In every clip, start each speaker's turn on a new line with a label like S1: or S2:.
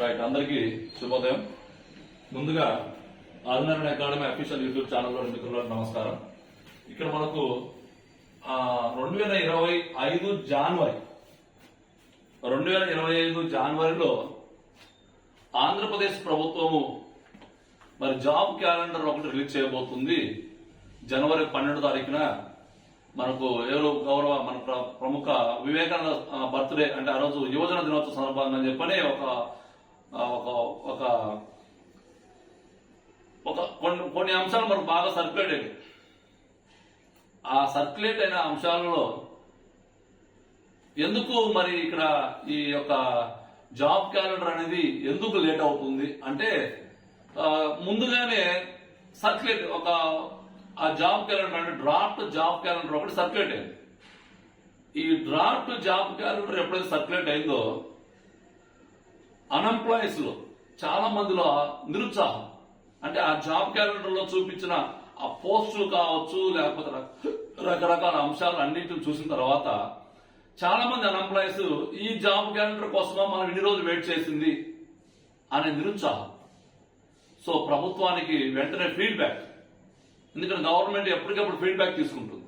S1: Right అందరికీ శుభోదయం. ముందుగా ఆదినారాయణ అకాడమీ అఫీషియల్ యూట్యూబ్ ఛానల్లో మిత్రులకు నమస్కారం. ఇక్కడ మనకు రెండు వేల ఇరవై ఐదు జాన్వరి రెండు వేల ఇరవై ఐదు జనవరిలో ఆంధ్రప్రదేశ్ ప్రభుత్వము మరి జాబ్ క్యాలెండర్ ఒకటి రిలీజ్ చేయబోతుంది. జనవరి పన్నెండు తారీఖున మనకు ఎవరు గౌరవ మన ప్రముఖ వివేకానంద బర్త్డే అంటే ఆ రోజు యువజన దినోత్సవ సందర్భంగా చెప్పని ఒక ఒక ఒక ఒక కొన్ని కొన్ని అంశాలు మనకు బాగా సర్క్యులేట్ అయ్యాయి ఆ సర్క్యులేట్ అయిన అంశాలలో ఎందుకు మరి ఇక్కడ ఈ యొక్క జాబ్ క్యాలెండర్ అనేది ఎందుకు లేట్ అవుతుంది అంటే ముందుగానే సర్క్యులేట్ ఒక ఆ జాబ్ క్యాలెండర్ అంటే డ్రాఫ్ట్ జాబ్ క్యాలెండర్ ఒకటి సర్క్యులేట్ అయింది. ఈ డ్రాఫ్ట్ జాబ్ క్యాలెండర్ ఎప్పుడైతే సర్క్యులేట్ అయిందో అన్ఎంప్లాయీస్లో చాలా మందిలో నిరుత్సాహం. అంటే ఆ జాబ్ క్యాలెండర్లో చూపించిన ఆ పోస్టులు కావచ్చు లేకపోతే రక- రకరకాల అంశాలు అన్నింటిని చూసిన తర్వాత చాలా మంది అన్ఎంప్లాయీస్ ఈ జాబ్ క్యాలెండర్ కోసమా మనం ఇన్ని రోజులు వెయిట్ చేసింది అనే నిరుత్సాహం. సో ప్రభుత్వానికి వెంటనే ఫీడ్బ్యాక్. ఎందుకంటే గవర్నమెంట్ ఎప్పటికప్పుడు ఫీడ్బ్యాక్ తీసుకుంటుంది.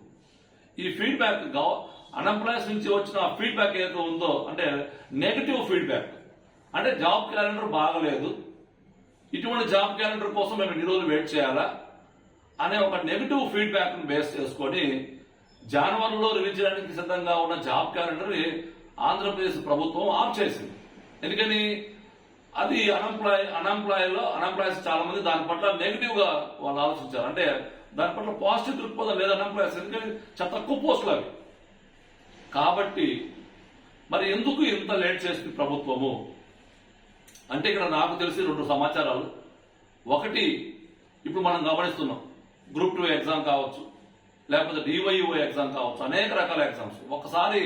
S1: ఈ ఫీడ్బ్యాక్ అన్ఎంప్లాయీస్ నుంచి వచ్చిన ఫీడ్బ్యాక్ ఏదైతే ఉందో అంటే నెగటివ్ ఫీడ్బ్యాక్ అంటే జాబ్ క్యాలెండర్ బాగలేదు. ఇటువంటి జాబ్ క్యాలెండర్ కోసం మేము ఇన్ని రోజులు వెయిట్ చేయాలా అనే ఒక నెగటివ్ ఫీడ్బ్యాక్ బేస్ చేసుకొని జనవరిలో రిలీజ్ చేయడానికి సిద్ధంగా ఉన్న జాబ్ క్యాలెండర్ ఆంధ్రప్రదేశ్ ప్రభుత్వం ఆఫ్ చేసింది. ఎందుకని? అది అన్ఎంప్లాయ్ అన్ఎంప్లాయ్లో అన్ఎంప్లాయీస్ చాలా మంది దాని పట్ల నెగిటివ్గా వాళ్ళు ఆలోచించారు. అంటే దాని పట్ల పాజిటివ్ దృక్పథం లేదు అన్ఎంప్లాయ్స్ ఎందుకంటే చాలా తక్కువ పోస్టులు అవి. కాబట్టి మరి ఎందుకు ఇంత లేట్ చేసింది ప్రభుత్వము? అంటే ఇక్కడ నాకు తెలిసి రెండు సమాచారాలు. ఒకటి ఇప్పుడు మనం గమనిస్తున్నాం. గ్రూప్ టూ ఎగ్జామ్ కావచ్చు లేకపోతే డివైఓ ఎగ్జామ్ కావచ్చు అనేక రకాల ఎగ్జామ్స్ ఒకసారి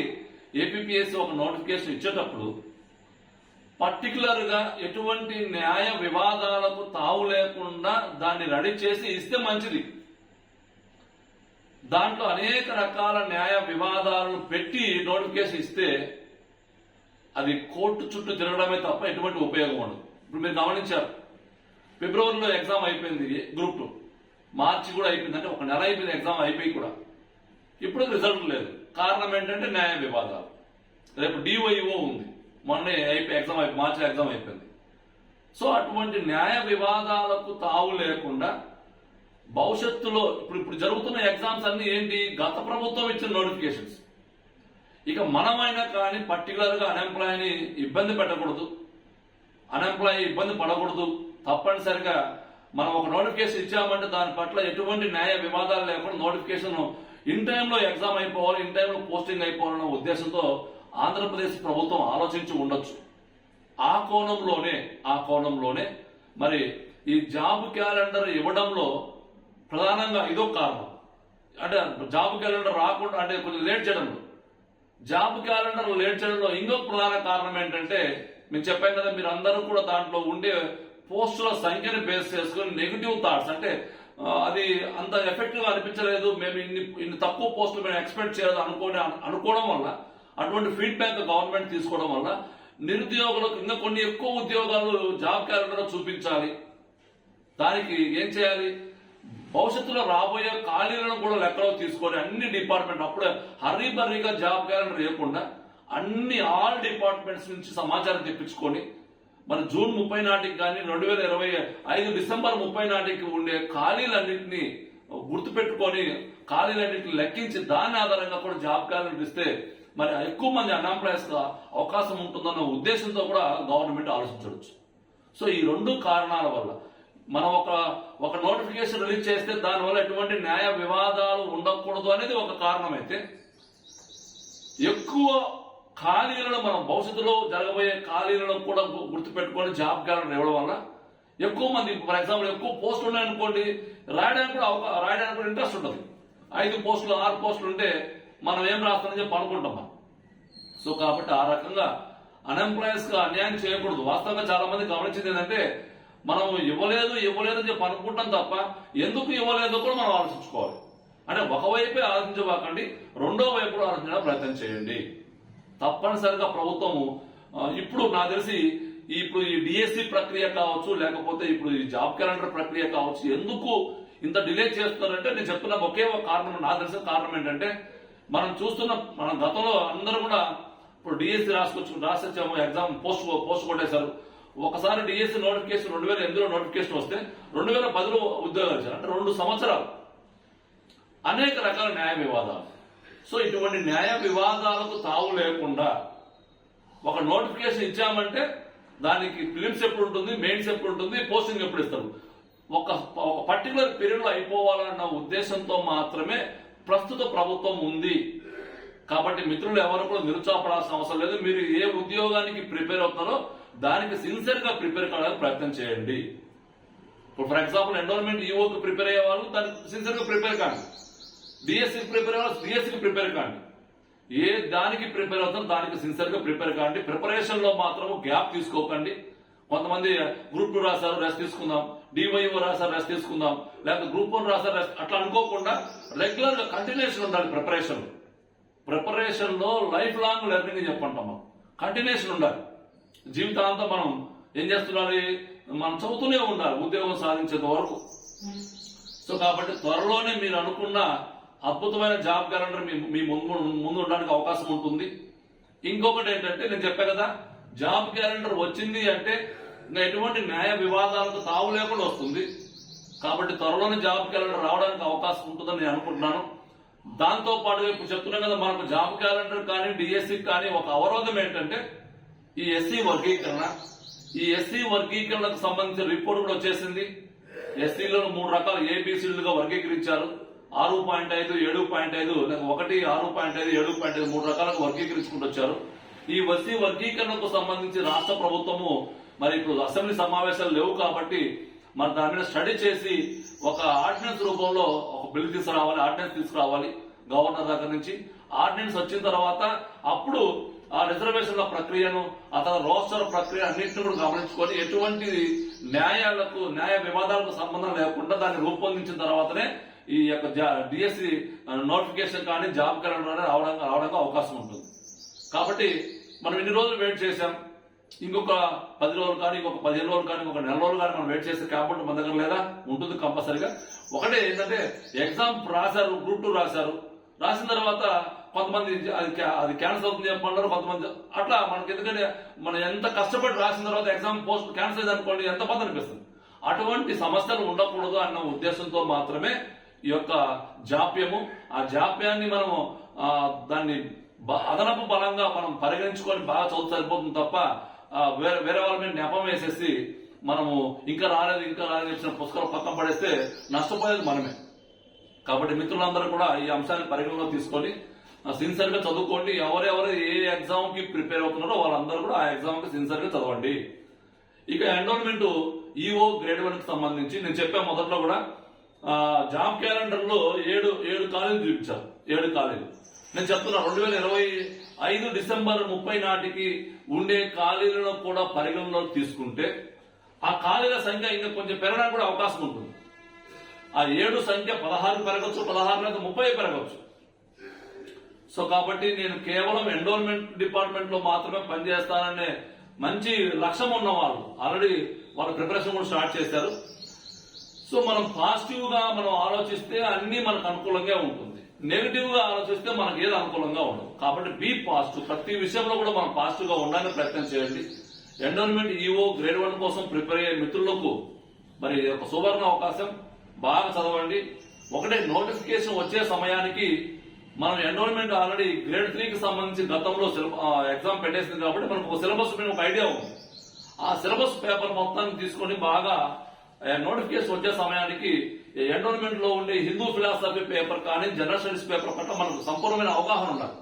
S1: ఏపీఎస్సీ ఒక నోటిఫికేషన్ ఇచ్చేటప్పుడు పర్టికులర్గా ఎటువంటి న్యాయ వివాదాలకు తావు లేకుండా దాన్ని రెడీ చేసి ఇస్తే మంచిది. దాంట్లో అనేక రకాల న్యాయ వివాదాలను పెట్టి నోటిఫికేషన్ ఇస్తే అది కోర్టు చుట్టూ తిరగడమే తప్ప ఎటువంటి ఉపయోగం ఉండదు. ఇప్పుడు మీరు గమనించారు ఫిబ్రవరిలో ఎగ్జామ్ అయిపోయింది గ్రూప్ టూ. మార్చి కూడా అయిపోయింది అంటే ఒక నెల అయిపోయింది ఎగ్జామ్ అయిపోయి కూడా. ఇప్పుడు రిజల్ట్ లేదు. కారణం ఏంటంటే న్యాయ వివాదాలు. రేపు డివైఓ ఉంది. మొన్నే అయిపోయి ఎగ్జామ్ అయిపోయి మార్చిలో ఎగ్జామ్ అయిపోయింది. సో అటువంటి న్యాయ వివాదాలకు తావు లేకుండా భవిష్యత్తులో ఇప్పుడు ఇప్పుడు జరుగుతున్న ఎగ్జామ్స్ అన్ని ఏంటి? గత ప్రభుత్వం ఇచ్చిన నోటిఫికేషన్స్ ఇక మనమైనా కానీ పర్టికులర్గా అన్ఎంప్లాయీని ఇబ్బంది పెట్టకూడదు. అన్ఎంప్లాయీ ఇబ్బంది పడకూడదు. తప్పనిసరిగా మనం ఒక నోటిఫికేషన్ ఇచ్చామంటే దాని పట్ల ఎటువంటి న్యాయ వివాదాలు లేకుండా నోటిఫికేషన్ ఇన్ టైంలో ఎగ్జామ్ అయిపోవాలి ఇన్ టైంలో పోస్టింగ్ అయిపోవాలన్న ఉద్దేశంతో ఆంధ్రప్రదేశ్ ప్రభుత్వం ఆలోచించి ఉండొచ్చు. ఆ కోణంలోనే ఆ కోణంలోనే మరి ఈ జాబ్ క్యాలెండర్ ఇవ్వడంలో ప్రధానంగా ఇదో కారణం. అంటే జాబ్ క్యాలెండర్ రాకుండా అంటే కొంచెం లేట్ చేయడంలో. జాబ్ క్యాలెండర్ లేట్ చేయడంలో ఇంకొక ప్రధాన కారణం ఏంటంటే మేము చెప్పాను కదా మీరు అందరూ కూడా దాంట్లో ఉండే పోస్టుల సంఖ్యను బేస్ చేసుకుని నెగిటివ్ థాట్స్ అంటే అది అంత ఎఫెక్టివ్ అనిపించలేదు మేము ఇన్ని ఇన్ని తక్కువ పోస్టులు మేము ఎక్స్పెక్ట్ చేయలేదు అనుకోని అనుకోవడం వల్ల అటువంటి ఫీడ్బ్యాక్ గవర్నమెంట్ తీసుకోవడం వల్ల నిరుద్యోగులకు ఇంకా కొన్ని ఎక్కువ ఉద్యోగాలు జాబ్ క్యాలెండర్ చూపించాలి. దానికి ఏం చేయాలి? భవిష్యత్తులో రాబోయే ఖాళీలను కూడా లెక్కలో తీసుకొని అన్ని డిపార్ట్మెంట్ అప్పుడే హర్రీ బర్రీగా జాబ్ క్యాలెండర్ లేకుండా అన్ని ఆల్ డిపార్ట్మెంట్స్ నుంచి సమాచారం తెప్పించుకొని మన జూన్ ముప్పై నాటికి కానీ రెండు వేల ఇరవై ఐదు డిసెంబర్ ముప్పై నాటికి ఉండే ఖాళీలన్నింటినీ గుర్తుపెట్టుకొని ఖాళీలన్నింటిని లెక్కించి దాని ఆధారంగా కూడా జాబ్ క్యాలెండర్ ఇస్తే మరి ఎక్కువ మంది అన్ఎంప్లాయీస్గా అవకాశం ఉంటుందన్న ఉద్దేశంతో కూడా గవర్నమెంట్ ఆలోచించవచ్చు. సో ఈ రెండు కారణాల వల్ల మనం ఒక ఒక నోటిఫికేషన్ రిలీజ్ చేస్తే దానివల్ల ఎటువంటి న్యాయ వివాదాలు ఉండకూడదు అనేది ఒక కారణం అయితే ఎక్కువ ఖాళీలను మనం భవిష్యత్తులో జరగబోయే ఖాళీలను కూడా గుర్తుపెట్టుకొని జాబ్ క్యాలెండర్ ఇవ్వడం వల్ల ఎక్కువ మంది ఫర్ ఎగ్జాంపుల్ ఎక్కువ పోస్టులు ఉన్నాయనుకోండి రాయడానికి కూడా రాయడానికి కూడా ఇంట్రెస్ట్ ఉంటుంది ఐదు పోస్టులు ఆరు పోస్టులు ఉంటే మనం ఏం రాస్తామని చెప్పి అనుకుంటాం మనం. సో కాబట్టి ఆ రకంగా అన్ఎంప్లాయీస్కి అన్యాయం చేయకూడదు. వాస్తవంగా చాలా మంది గమనించింది ఏంటంటే మనం ఇవ్వలేదు ఇవ్వలేదు అని చెప్పి అనుకుంటాం తప్ప ఎందుకు ఇవ్వలేదో కూడా మనం ఆలోచించుకోవాలి. అంటే ఒకవైపే ఆలోచించబాకండి రెండో వైపు కూడా ఆలోచించడానికి ప్రయత్నం చేయండి. తప్పనిసరిగా ప్రభుత్వము ఇప్పుడు నాకు తెలిసి ఇప్పుడు ఈ డిఎస్సి ప్రక్రియ కావచ్చు లేకపోతే ఇప్పుడు ఈ జాబ్ క్యాలెండర్ ప్రక్రియ కావచ్చు ఎందుకు ఇంత డిలే చేస్తున్నారంటే నేను చెప్తున్నా ఒకే ఒక కారణం నాకు తెలిసిన కారణం ఏంటంటే మనం చూస్తున్న మన గతంలో అందరూ కూడా ఇప్పుడు డిఎస్సి రాసుకొచ్చు రాసొచ్చాము ఎగ్జామ్ పోస్ట్ పోస్ట్ కొట్టేశారు. ఒకసారి డిఎస్సి నోటిఫికేషన్ రెండు వేల ఎనిమిదిలో నోటిఫికేషన్ వస్తే రెండు వేల పదిలో ఉద్యోగాలు ఇచ్చారు. అంటే రెండు సంవత్సరాలు. అనేక రకాల న్యాయ వివాదాలు. సో ఇటువంటి న్యాయ వివాదాలకు తావు లేకుండా ఒక నోటిఫికేషన్ ఇచ్చామంటే దానికి ఫిలిమ్స్ ఎప్పుడు ఉంటుంది మెయిన్స్ ఎప్పుడు ఉంటుంది పోస్టింగ్ ఎప్పుడు ఇస్తారు? ఒక ఒక పర్టికులర్ పీరియడ్లో అయిపోవాలన్న ఉద్దేశంతో మాత్రమే ప్రస్తుత ప్రభుత్వం ఉంది. కాబట్టి మిత్రులు ఎవరు కూడా నిరుత్సాహపడాల్సిన అవసరం లేదు. మీరు ఏ ఉద్యోగానికి ప్రిపేర్ అవుతారో దానికి సిన్సియర్గా ప్రిపేర్ కావడానికి ప్రయత్నం చేయండి. ఇప్పుడు ఫర్ ఎగ్జాంపుల్ ఎన్రోల్మెంట్ ఈఓకి ప్రిపేర్ అయ్యే వాళ్ళు దానికి సిన్సియర్గా ప్రిపేర్ కాండి. డిఎస్సికి ప్రిపేర్ అయ్యే వాళ్ళు డిఎస్సికి ప్రిపేర్ కాండి. ఏ దానికి ప్రిపేర్ అవుతారో దానికి సిన్సియర్గా ప్రిపేర్ కాండి. ప్రిపరేషన్లో మాత్రం గ్యాప్ తీసుకోకండి. కొంతమంది గ్రూప్ టూ రాశారు రెస్ట్ తీసుకుందాం. డివైఓ రాశారు రెస్ట్ తీసుకుందాం. లేకపోతే గ్రూప్ వన్ రాశారు రెస్ట్ అట్లా అనుకోకుండా రెగ్యులర్గా కంటిన్యూషన్ ఉండాలి ప్రిపరేషన్ ప్రిపరేషన్లో లైఫ్ లాంగ్ లెర్నింగ్ చెప్పంటాం మనం. కంటిన్యూషన్ ఉండాలి. జీవితాంతం మనం ఏం చేస్తుండాలి మనం చదువుతూనే ఉండాలి ఉద్యోగం సాధించేంత వరకు. సో కాబట్టి త్వరలోనే మీరు అనుకున్న అద్భుతమైన జాబ్ క్యాలెండర్ మీ మీ ముందు ముందు ఉండడానికి అవకాశం ఉంటుంది. ఇంకొకటి ఏంటంటే నేను చెప్పా కదా జాబ్ క్యాలెండర్ వచ్చింది అంటే ఇంకా ఎటువంటి న్యాయ వివాదాలకు తావు లేకుండా వస్తుంది. కాబట్టి త్వరలోనే జాబ్ క్యాలెండర్ రావడానికి అవకాశం ఉంటుందని నేను అనుకుంటున్నాను. దాంతో పాటు ఇప్పుడు చెప్తున్నాం కదా మనకు జాబ్ క్యాలెండర్ కానీ డిఎస్సి కానీ ఒక అవరోధం ఏంటంటే ఈ ఎస్సీ వర్గీకరణ. ఈ ఎస్సీ వర్గీకరణకు సంబంధించిన రిపోర్ట్ కూడా వచ్చేసింది. ఎస్సీలను మూడు రకాల ఏబిసిలుగా వర్గీకరించారు. ఆరు పాయింట్ ఐదు ఏడు పాయింట్ ఐదు లేక ఒకటి ఆరు పాయింట్ ఐదు ఏడు పాయింట్ ఐదు మూడు రకాలకు వర్గీకరించుకుంటూ వచ్చారు. ఈ ఎస్సీ వర్గీకరణకు సంబంధించి రాష్ట్ర ప్రభుత్వము మరి ఇప్పుడు అసెంబ్లీ సమావేశాలు లేవు కాబట్టి మరి దాని మీద స్టడీ చేసి ఒక ఆర్డినెన్స్ రూపంలో ఒక బిల్ తీసుకురావాలి ఆర్డినెన్స్ తీసుకురావాలి గవర్నర్ దగ్గర నుంచి. ఆర్డినెన్స్ వచ్చిన తర్వాత అప్పుడు ఆ రిజర్వేషన్ల ప్రక్రియను ఆ తర్వాత రోస్టర్ ప్రక్రియ అన్నింటిని కూడా గమనించుకొని ఎటువంటి న్యాయాలకు న్యాయ వివాదాలకు సంబంధం లేకుండా దాన్ని రూపొందించిన తర్వాతనే ఈ యొక్క డిఎస్సి నోటిఫికేషన్ కానీ జాబ్ క్యాలెండర్ అనేది రావడానికి రావడానికి అవకాశం ఉంటుంది. కాబట్టి మనం ఇన్ని రోజులు వెయిట్ చేశాం. ఇంకొక పది రోజులు కానీ ఇంకొక పదిహేను రోజులు కానీ ఇంకొక నెల రోజులు కానీ మనం వెయిట్ చేసే కాబట్టి మన దగ్గర లేదా? ఉంటుంది కంపల్సరిగా. ఒకటే ఏంటంటే ఎగ్జామ్ రాశారు గ్రూప్ టూ రాశారు. రాసిన తర్వాత కొంతమంది అది అది క్యాన్సిల్ అవుతుంది చెప్పమన్నారు కొంతమంది అట్లా మనకి ఎందుకంటే మనం ఎంత కష్టపడి రాసిన తర్వాత ఎగ్జామ్ పోస్ట్ క్యాన్సిల్ అయింది అనుకోండి ఎంత బాధ అనిపిస్తుంది? అటువంటి సమస్యలు ఉండకూడదు అన్న ఉద్దేశంతో మాత్రమే ఈ యొక్క జాప్యము. ఆ జాప్యాన్ని మనము దాన్ని బ- అదనపు బలంగా మనం పరిగణించుకొని బాగా చదువు సరిపోతుంది తప్ప వేరే వేరే వాళ్ళ మీద నెపం వేసేసి మనము ఇంకా రాలేదు ఇంకా రాలేదు చెప్పిన పుస్తకాలు పక్కన పడేస్తే నష్టపోయేది మనమే. కాబట్టి మిత్రులందరూ కూడా ఈ అంశాన్ని పరిగణలో తీసుకొని సిన్సియర్గా చదువుకోండి. ఎవరెవరు ఏ ఎగ్జామ్కి ప్రిపేర్ అవుతున్నారో వాళ్ళందరూ కూడా ఆ ఎగ్జామ్కి సిన్సియర్గా చదవండి. ఇక ఎన్రోల్మెంట్ ఈఓ గ్రేడ్ వన్కి సంబంధించి నేను చెప్పా మొదట్లో కూడా జాబ్ క్యాలెండర్లో ఏడు ఏడు కాలేజీలు చూపించారు. ఏడు కాలేజీలు. నేను చెప్తున్నా రెండు వేల ఇరవై ఐదు డిసెంబర్ ముప్పై నాటికి ఉండే ఖాళీలను కూడా పరిగణలోకి తీసుకుంటే ఆ ఖాళీల సంఖ్య ఇంకా కొంచెం పెరగడానికి కూడా అవకాశం ఉంటుంది. ఆ ఏడు సంఖ్య పదహారు పెరగచ్చు పదహారు లేదా ముప్పై పెరగచ్చు. సో కాబట్టి నేను కేవలం ఎండోల్మెంట్ డిపార్ట్మెంట్లో మాత్రమే పనిచేస్తాననే మంచి లక్ష్యం ఉన్న వాళ్ళు ఆల్రెడీ వాళ్ళ ప్రిపరేషన్ కూడా స్టార్ట్ చేశారు. సో మనం పాజిటివ్గా మనం ఆలోచిస్తే అన్ని మనకు అనుకూలంగా ఉంటుంది. నెగిటివ్గా ఆలోచిస్తే మనకి ఏది అనుకూలంగా ఉండదు. కాబట్టి బీ పాజిటివ్ ప్రతి విషయంలో కూడా మనం పాజిటివ్గా ఉండడానికి ప్రయత్నం చేయండి. ఎండోన్మెంట్ ఈఓ గ్రేడ్ వన్ కోసం ప్రిపేర్ అయ్యే మిత్రులకు మరి ఒక సువర్ణ అవకాశం. బాగా చదవండి. ఒకటే నోటిఫికేషన్ వచ్చే సమయానికి మనం ఎన్రోల్మెంట్ ఆల్రెడీ గ్రేడ్ త్రీకి సంబంధించి గతంలో ఎగ్జామ్ పెట్టేసింది కాబట్టి మనకు ఒక సిలబస్ మీద ఒక ఐడియా ఉంది. ఆ సిలబస్ పేపర్ మొత్తాన్ని తీసుకొని బాగా నోటిఫికేషన్ వచ్చే సమయానికి ఎండోన్మెంట్లో ఉండే హిందూ ఫిలాసఫీ పేపర్ కానీ జనరల్ స్టడీస్ పేపర్ పట్ల మనకు సంపూర్ణమైన అవగాహన ఉండాలి.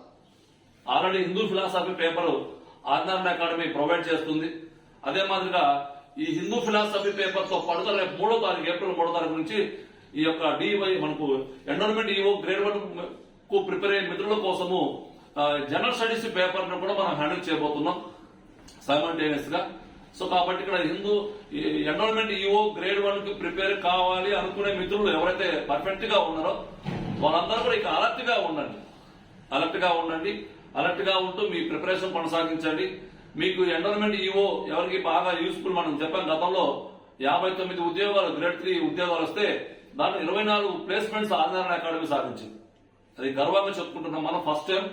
S1: Already Hindu philosophy paper Ajnana academy provide చేస్తుంది. అదే మాదిరిగా ఈ హిందూ ఫిలాసఫీ పేపర్తో పాటుగా రేపు మూడో తారీఖు ఏప్రిల్ మూడో తారీఖు నుంచి ఈ యొక్క డివై మనకు ఎండోన్మెంట్ ఈవో గ్రేడ్ వన్కు ప్రిపేర్ అయ్యే మిత్రుల కోసము జనరల్ స్టడీస్ పేపర్ను కూడా మనం హ్యాండిల్ చేయబోతున్నాం. సైమల్టేనియస్గా సో కాబట్టి ఇక్కడ హిందూ ఎన్రోల్మెంట్ ఈఓ గ్రేడ్ వన్కి ప్రిపేర్ కావాలి అనుకునే మిత్రులు ఎవరైతే పర్ఫెక్ట్గా ఉన్నారో వాళ్ళందరూ కూడా ఇక అలర్ట్గా ఉండండి. అలర్ట్గా ఉండండి. అలర్ట్గా ఉంటూ మీ ప్రిపరేషన్ కొనసాగించండి. మీకు ఎన్రోల్మెంట్ ఈవో ఎవరికి బాగా యూస్ఫుల్ మనం చెప్పాం గతంలో యాభై తొమ్మిది ఉద్యోగాలు గ్రేడ్ త్రీ ఉద్యోగాలు వస్తే దాంట్లో ఇరవై నాలుగు ప్లేస్మెంట్స్ ఆదినారాయణ అకాడమీ సాధించింది. అది గర్వంగా చెప్పుకుంటున్నాం మనం ఫస్ట్ టైం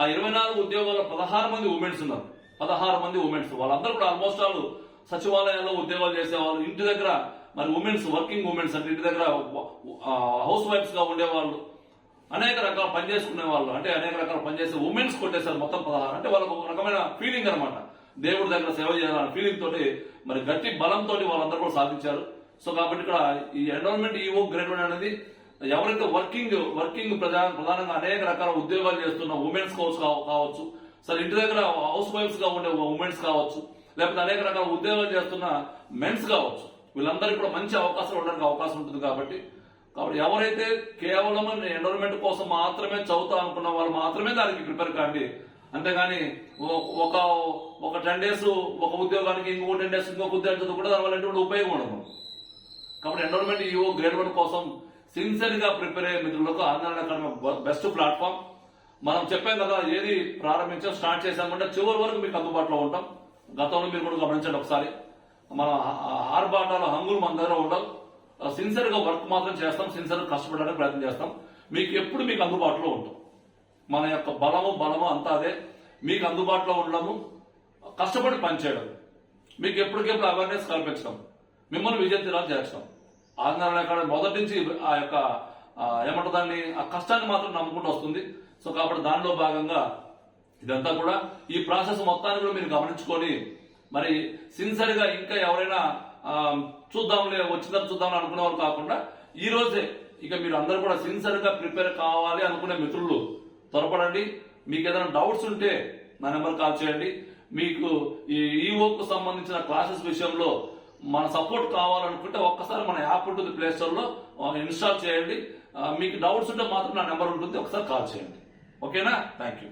S1: ఆ ఇరవై నాలుగు ఉద్యోగాల్లో పదహారు మంది ఉమెన్స్ ఉన్నారు. పదహారు మంది ఉమెన్స్ వాళ్ళందరూ కూడా ఆల్మోస్ట్ వాళ్ళు సచివాలయాల్లో ఉద్యోగాలు చేసేవాళ్ళు. ఇంటి దగ్గర మరి ఉమెన్స్ వర్కింగ్ ఉమెన్స్ అంటే ఇంటి దగ్గర హౌస్ వైఫ్స్గా ఉండేవాళ్ళు. అనేక రకాల పని చేసుకునే వాళ్ళు అంటే అనేక రకాల పని చేసే ఉమెన్స్ కొట్టేశారు మొత్తం పదహారు. అంటే వాళ్ళకు ఒక రకమైన ఫీలింగ్ అనమాట దేవుడి దగ్గర సేవ చేయాలన్న ఫీలింగ్ తోటి మరి గట్టి బలంతో వాళ్ళందరూ కూడా సాధించారు. సో కాబట్టి ఇక్కడ ఈ ఎన్రోల్మెంట్ ఈవో గ్రేడ్ వన్ అనేది ఎవరైతే వర్కింగ్ వర్కింగ్ ప్రధాన ప్రధానంగా అనేక రకాల ఉద్యోగాలు చేస్తున్న ఉమెన్స్ కోర్స్ కావచ్చు సరే ఇంటి దగ్గర హౌస్ వైఫ్స్గా ఉండే ఉమెన్స్ కావచ్చు లేకపోతే అనేక రకాల ఉద్యోగాలు చేస్తున్న మెన్స్ కావచ్చు. వీళ్ళందరికీ కూడా మంచి అవకాశాలు ఉండడానికి అవకాశం ఉంటుంది కాబట్టి కాబట్టి ఎవరైతే కేవలం ఎన్రోల్మెంట్ కోసం మాత్రమే చదువుతా అనుకున్న వాళ్ళు మాత్రమే దానికి ప్రిపేర్ కాండి. అంతేగాని ఒక ఒక టెన్ డేస్ ఒక ఉద్యోగానికి ఇంకో టెన్ డేస్ ఇంకొక ఉద్యోగం దాని దానివల్ల ఎటువంటి ఉపయోగం ఉండదు. కాబట్టి ఎన్రోల్మెంట్ ఈఓ గ్రేడ్ వన్ కోసం సిన్సియర్గా ప్రిపేర్ అయ్యే మిత్రులకు ఆంధ్ర అకాడమీ బెస్ట్ ప్లాట్ఫామ్. మనం చెప్పాం కదా ఏది ప్రారంభించాం స్టార్ట్ చేసామంటే చివరి వరకు మీకు అందుబాటులో ఉంటాం. గతంలో మీరు కూడా గమనించండి ఒకసారి. మన ఆర్బాటాలు హంగులు మన దగ్గర ఉండవు. సిన్సియర్గా వర్క్ మాత్రం చేస్తాం సిన్సియర్ కష్టపడడానికి ప్రయత్నం చేస్తాం. మీకు ఎప్పుడు మీకు అందుబాటులో ఉంటాం. మన యొక్క బలము బలము అంతా అదే. మీకు అందుబాటులో ఉండడము కష్టపడి పనిచేయడం. మీకు ఎప్పటికెప్పుడు అవేర్నెస్ కల్పించడం. మిమ్మల్ని విజయతీరాలు చేర్చడం. ఆంధ్ర మొదటి నుంచి ఆ యొక్క ఏమంటుందాన్ని దాన్ని? ఆ కష్టాన్ని మాత్రం నమ్ముకుంటూ వస్తుంది. సో కాబట్టి దానిలో భాగంగా ఇదంతా కూడా ఈ ప్రాసెస్ మొత్తాన్ని కూడా మీరు గమనించుకొని మరి సిన్సియర్గా ఇంకా ఎవరైనా చూద్దాంలే వచ్చిందని చూద్దాం అనుకునే వాళ్ళు కాకుండా ఈ రోజే ఇక మీరు అందరూ కూడా సిన్సియర్గా ప్రిపేర్ కావాలి అనుకునే మిత్రులు త్వరపడండి. మీకు ఏదైనా డౌట్స్ ఉంటే నా నెంబర్ కాల్ చేయండి. మీకు ఈ ఈఓకు సంబంధించిన క్లాసెస్ విషయంలో మన సపోర్ట్ కావాలనుకుంటే ఒక్కసారి మన యాప్ ఉంటుంది ప్లే ఇన్స్టాల్ చేయండి. మీకు డౌట్స్ ఉంటే మాత్రం నా నెంబర్ ఉంటుంది ఒకసారి కాల్ చేయండి. ఓకేనా? Thank you